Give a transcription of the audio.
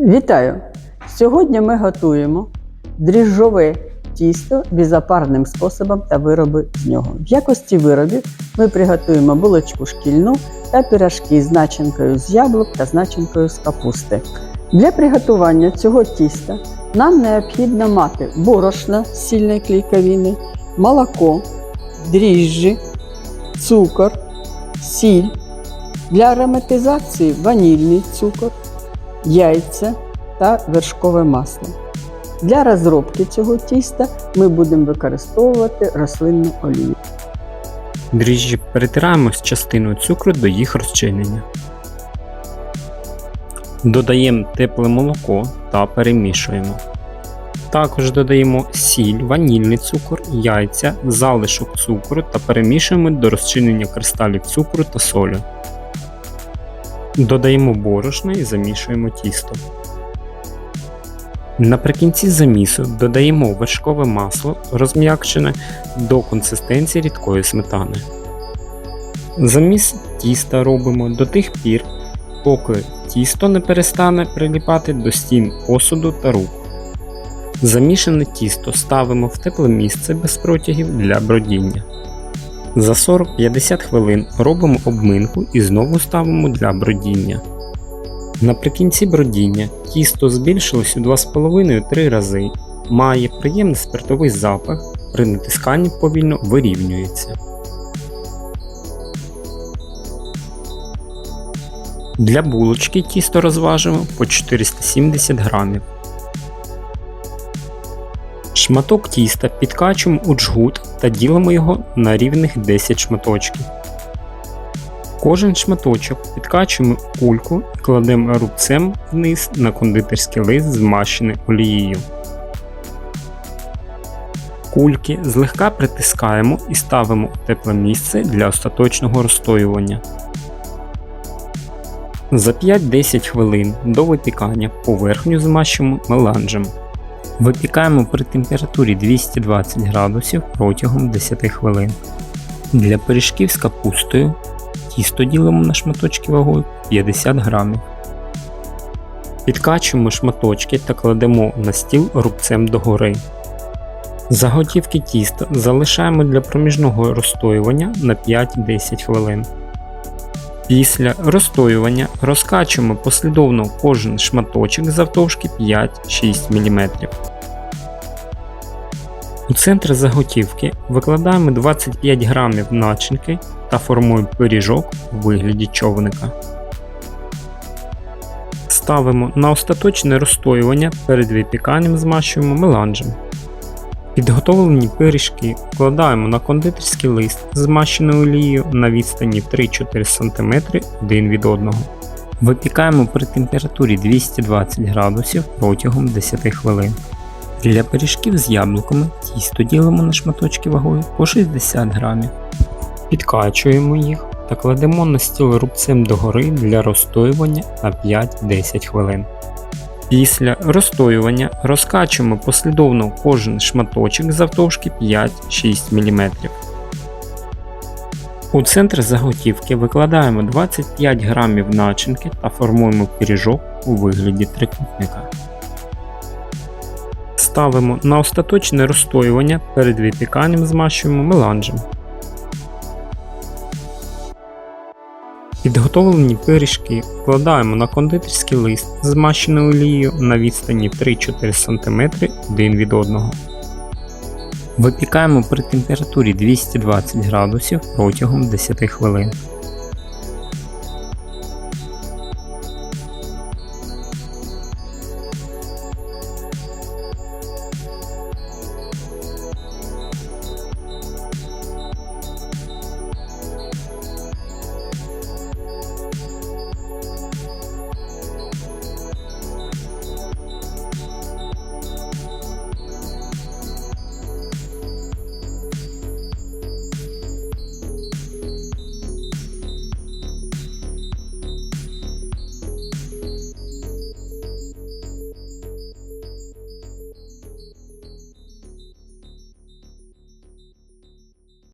Вітаю! Сьогодні ми готуємо дріжджове тісто безопарним способом та вироби з нього. В якості виробів ми приготуємо булочку шкільну та пирожки з начинкою з яблук та з начинкою з капусти. Для приготування цього тіста нам необхідно мати борошно з сильної клейковини, молоко, дріжджі, цукор, сіль. Для ароматизації ванільний цукор, яйця та вершкове масло. Для розробки цього тіста ми будемо використовувати рослинну олію. Дріжджі перетираємо з частиною цукру до їх розчинення. Додаємо тепле молоко та перемішуємо. Також додаємо сіль, ванільний цукор, яйця, залишок цукру та перемішуємо до розчинення кристалів цукру та солі. Додаємо борошно і замішуємо тісто. Наприкінці замісу додаємо вершкове масло, розм'якчене до консистенції рідкої сметани. Заміс тіста робимо до тих пір, поки тісто не перестане приліпати до стін посуду та рук. Замішане тісто ставимо в тепле місце без протягів для бродіння. За 40-50 хвилин робимо обминку і знову ставимо для бродіння. Наприкінці бродіння тісто збільшилось у 2,5-3 рази, має приємний спиртовий запах, при натисканні повільно вирівнюється. Для булочки тісто розважимо по 470 грамів. Шматок тіста підкачуємо у джгут та ділимо його на рівних 10 шматочків. Кожен шматочок підкачуємо кульку і кладемо рубцем вниз на кондитерський лист, змащений олією. Кульки злегка притискаємо і ставимо у тепле місце для остаточного розстоювання. За 5-10 хвилин до випікання поверхню змащуємо меланжем. Випікаємо при температурі 220 градусів протягом 10 хвилин. Для пиріжків з капустою тісто ділимо на шматочки вагою 50 грамів. Підкачуємо шматочки та кладемо на стіл рубцем догори. Заготівки тіста залишаємо для проміжного розстоювання на 5-10 хвилин. Після розстоювання розкачуємо послідовно кожен шматочок завтовшки 5-6 мм. У центр заготівки викладаємо 25 грамів начинки та формуємо пиріжок у вигляді човника. Ставимо на остаточне розстоювання перед випіканням змащуємо меланжем. Підготовлені пиріжки вкладаємо на кондитерський лист, змащений олією на відстані 3-4 см один від одного. Випікаємо при температурі 220 градусів протягом 10 хвилин. Для пиріжків з яблуками тісто ділимо на шматочки вагою по 60 грамів. Підкачуємо їх та кладемо на стіл рубцем догори для розстоювання на 5-10 хвилин. Після розстоювання розкачуємо послідовно кожен шматочок завтовшки 5-6 мм. У центр заготівки викладаємо 25 грамів начинки та формуємо пиріжок у вигляді трикутника. Ставимо на остаточне розстоювання перед випіканням змащуємо меланжем. Підготовлені пиріжки вкладаємо на кондитерський лист, змащений олією на відстані 3-4 см один від одного. Випікаємо при температурі 220 градусів протягом 10 хвилин.